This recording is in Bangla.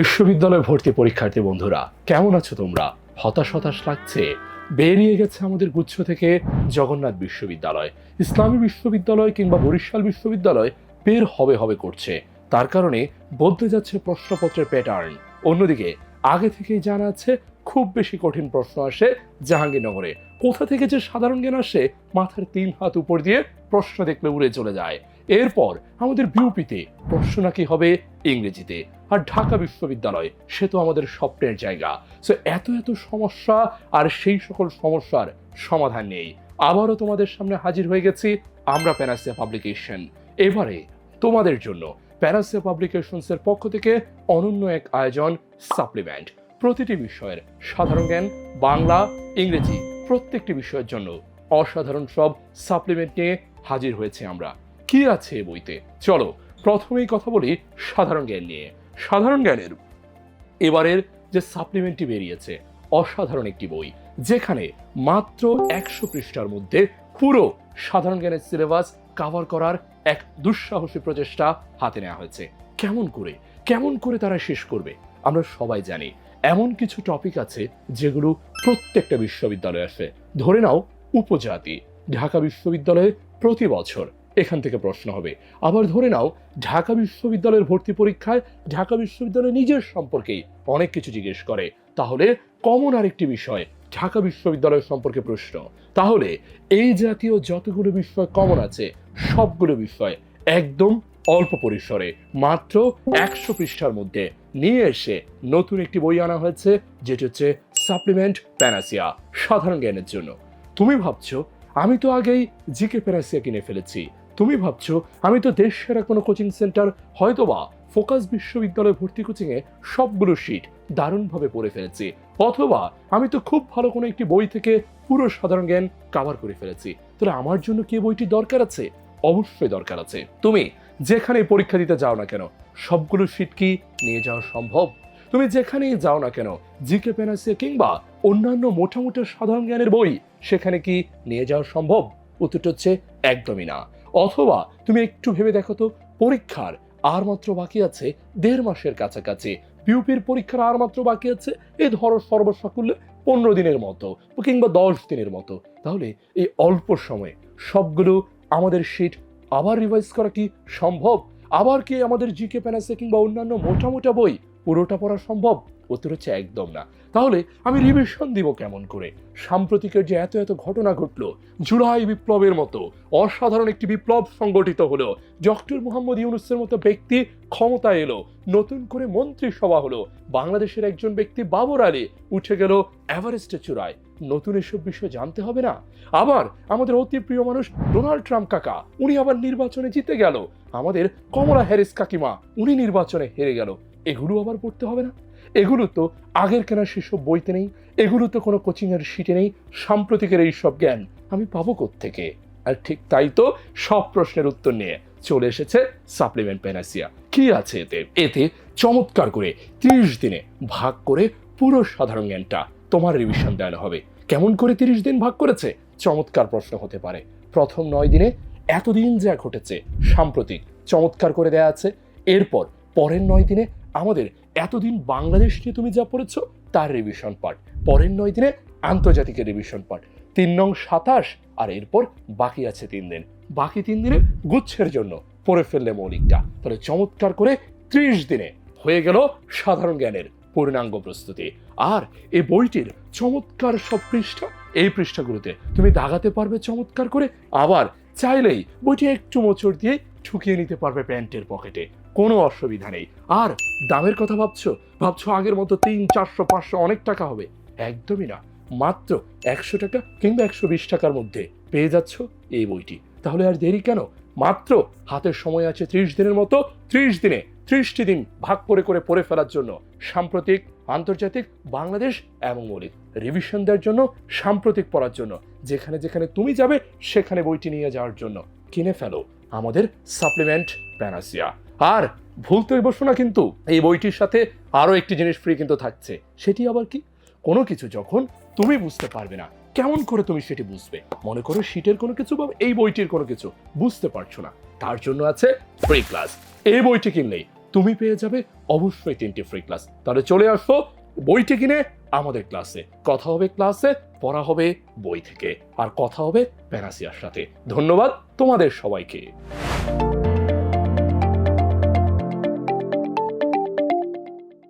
বিশ্ববিদ্যালয় ভর্তি পরীক্ষার্থী বন্ধুরা, কেমন আছো তোমরা? হতাশ হতাশ লাগছে? বেরিয়ে গেছে আমাদের গুচ্ছ থেকে জগন্নাথ বিশ্ববিদ্যালয়। ইসলামী বিশ্ববিদ্যালয় কিংবা বরিশাল বিশ্ববিদ্যালয় বের হবে হবে করছে। তার কারণে বদলে যাচ্ছে প্রশ্নপত্রের প্যাটার্ন অন্যদিকে, আগে থেকেই জানা আছে, খুব বেশি কঠিন প্রশ্ন আসে জাহাঙ্গীরনগরে। কোথা থেকে যে সাধারণ জ্ঞান আসে, মাথার তিন হাত উপর দিয়ে প্রশ্ন দেখলে উড়ে চলে যায়। এরপর আমাদের বিউপিতে প্রশ্ন নাকি হবে ইংরেজিতে। আর ঢাকা বিশ্ববিদ্যালয়, সে তো আমাদের স্বপ্নের জায়গা। সো এত এত সমস্যা আর সেই সকল সমস্যার সমাধান নেই। আবারও তোমাদের সামনে হাজির হয়ে গেছি আমরা প্যানাসিয়া পাবলিকেশন এবারে তোমাদের জন্য প্যানাসিয়া পাবলিকেশনসের পক্ষ থেকে অনন্য এক আয়োজন সাপ্লিমেন্ট প্রতিটি বিষয়ের সাধারণ জ্ঞান, বাংলা, ইংরেজি, প্রত্যেকটি বিষয়ের জন্য অসাধারণ সব সাপ্লিমেন্ট নিয়ে হাজির হয়েছে আমরা। কি আছে বইতে? চলো, প্রথমেই কথা বলি সাধারণ জ্ঞান নিয়ে। সাধারণ জ্ঞানের। এবারের যে সাপ্লিমেন্টটি বেরিয়েছে, অসাধারণ একটি বই, যেখানে মাত্র একশো পৃষ্ঠার মধ্যে পুরো সাধারণ জ্ঞানের সিলেবাস কাভার করার এক দুঃসাহসী প্রচেষ্টা হাতে নেওয়া হয়েছে। কেমন করে? কেমন করে তারা শেষ করবে? আমরা সবাই জানি, এমন কিছু টপিক আছে যেগুলো প্রত্যেকটা বিশ্ববিদ্যালয়ে আসে। ধরে নাও, উপজাতি, ঢাকা বিশ্ববিদ্যালয়ে প্রতি বছর এখান থেকে প্রশ্ন হবে। আবার ধরে নাও, ঢাকা বিশ্ববিদ্যালয়ের ভর্তি পরীক্ষায় ঢাকা বিশ্ববিদ্যালয় নিজের সম্পর্কেই অনেক কিছু জিজ্ঞেস করে। তাহলে কমন আরেকটি বিষয়, ঢাকা বিশ্ববিদ্যালয় সম্পর্কে প্রশ্ন। তাহলে এই জাতীয় যতগুলো বিষয় কমন আছে, সবগুলো বিষয় একদম অল্প পরিসরে, মাত্র একশো পৃষ্ঠার মধ্যে নিয়ে এসে নতুন একটি বই আনা হয়েছে, যেটি হচ্ছে সাপ্লিমেন্ট প্যানাসিয়া সাধারণ জ্ঞানের জন্য। তুমি ভাবছ, আমি তো আগেই জিকে প্যানাসিয়া কিনে ফেলেছি। তুমি ভাবছ, আমি তো দেশ সেরা কোনো কোচিং সেন্টার হয়তোবা ফোকাস বিশ্ববিদ্যালয়ে ভর্তি কোচিংয়ে সবগুলো শিট দারুণভাবে পড়ে ফেলেছি, অথবা আমি তো খুব ভালো কোনো একটি বই থেকে পুরো সাধারণ জ্ঞান কাভার করে ফেলেছি। তাহলে আমার জন্য কি বইটি দরকার আছে? অবশ্যই দরকার আছে। তুমি যেখানে পরীক্ষা দিতে যাও না কেন, সবগুলো শিট কি নিয়ে যাওয়া সম্ভব? তুমি যেখানেই যাও না কেন জিকে পেনাসিয়া কিংবা অন্যান্য মোটামুটি সাধারণ জ্ঞানের বই সেখানে কি নিয়ে যাওয়া সম্ভব? উত্তরটা হচ্ছে, একদমই না। অথবা তুমি একটু ভেবে দেখো তো, পরীক্ষার আর মাত্র বাকি আছে দেড় মাসের কাছাকাছি। পিউপির পরীক্ষার আর মাত্র বাকি আছে এই ধরো সর্বসাকুল্যে পনেরো দিনের মতো কিংবা দশ দিনের মতো। তাহলে এই অল্প সময়ে সবগুলো আমাদের শিট আবার রিভাইজ করা কি সম্ভব? আবার কি আমাদের জিকে প্যানাসে কিংবা অন্যান্য মোটা মোটা বই পুরোটা পড়া সম্ভব? উত্তর হচ্ছে একদম না। তাহলে আমি রিভিশন দিব কেমন করে? সাম্প্রতিকের যে এত এত ঘটনা ঘটলো, জুলাই বিপ্লবের মতো, অসাধারণ একটি বিপ্লব সংগঠিত হলো ডক্টর মোহাম্মদ ইউনুসের মতো ব্যক্তি ক্ষমতা এলো, নতুন করে মন্ত্রিসভা হলো, বাংলাদেশের একজন ব্যক্তি বাবর আলী উঠে গেল এভারেস্টে চূড়ায়। নতুন এসব বিষয় জানতে হবে না? আবার আমাদের অতি প্রিয় মানুষ ডোনাল্ড ট্রাম্প কাকা, উনি আবার নির্বাচনে জিতে গেল। আমাদের কমলা হ্যারিস কাকিমা, উনি নির্বাচনে হেরে গেল। এগুলো আবার পড়তে হবে না? এগুলো তো আগের কেনা সেসব বইতে নেই, এগুলো তো কোনো কোচিংয়ের শিটে নেই, সাম্প্রতিকের এই সব জ্ঞান। আমি পাবো থেকে আর ঠিক তাই তো সব প্রশ্নের উত্তর নিয়ে চলে এসেছে সাপ্লিমেন্ট প্যানাসিয়া কি আছে এতে? এতে চমৎকার করে তিরিশ দিনে ভাগ করে পুরো সাধারণ জ্ঞানটা তোমার রিভিশন দেওয়া হবে। কেমন করে তিরিশ দিন ভাগ করেছে? চমৎকার প্রশ্ন হতে পারে। প্রথম নয় দিনে এতদিন যা ঘটেছে সাম্প্রতিক চমৎকার করে দেয়া আছে। এরপর পরের নয় দিনে আমাদের এতদিন বাংলাদেশ নিয়ে তুমি যা পড়েছ, তার রিভিশন পার্ট পরের নয় দিনে আন্তর্জাতিকের রিভিশন পার্ট তিন নং সাতাশ, আর এরপর বাকি আছে তিন দিন। বাকি তিন দিনে গুচ্ছের জন্য পড়ে ফেললে মৌলিকটা। তাহলে চমৎকার করে ত্রিশ দিনে হয়ে গেল সাধারণ জ্ঞানের পূর্ণাঙ্গ প্রস্তুতি। আর এই বইটির চমৎকার সব পৃষ্ঠা, এই পৃষ্ঠাগুলোতে তুমি দাগাতে পারবে চমৎকার করে। আবার চাইলেই বইটি একটু মোচড় দিয়ে ঠুকিয়ে নিতে পারবে প্যান্টের পকেটে। কোনো অসুবিধা নেই। আর দামের কথা ভাবছ? ভাবছ আগের মতো তিন, চারশো, পাঁচশো অনেক টাকা হবে? একদমই না। মাত্র একশো টাকা কিংবা একশো বিশ টাকার মধ্যে। পেয়ে যাচ্ছ এই বইটি। তাহলে আর দেরি কেন? মাত্র হাতের সময় আছে ত্রিশ দিনের মতো। ত্রিশ দিনে ত্রিশটি দিন ভাগ করে করে পড়ে ফেলার জন্য। সাম্প্রতিক, আন্তর্জাতিক, বাংলাদেশ এবং মৌলিক রিভিশন দেওয়ার জন্য, সাম্প্রতিক পড়ার জন্য। যেখানে যেখানে তুমি যাবে, সেখানে বইটি নিয়ে যাওয়ার জন্য। কিনে ফেলো। আমাদের সাপ্লিমেন্ট প্যানাসিয়া আর ভুলতে বসো না কিন্তু। এই বইটির সাথে আরও একটি জিনিস ফ্রি কিন্তু থাকছে। সেটি আবার কি? কোনো কিছু যখন তুমি বুঝতে পারবে না, কেমন করে তুমি সেটি বুঝবে? মনে করো শীটের কোনো কিছু বা এই বইটির কোনো কিছু, বুঝতে পারছ না। তার জন্য আছে ফ্রি ক্লাস এই বইটি কিনলেই তুমি পেয়ে যাবে অবশ্যই তিনটি ফ্রি ক্লাস তাহলে চলে আসো বইটি কিনে আমাদের ক্লাসে কথা হবে ক্লাসে পড়া হবে বই থেকে। আর কথা হবে প্যানাসিয়ার সাথে। ধন্যবাদ তোমাদের সবাইকে।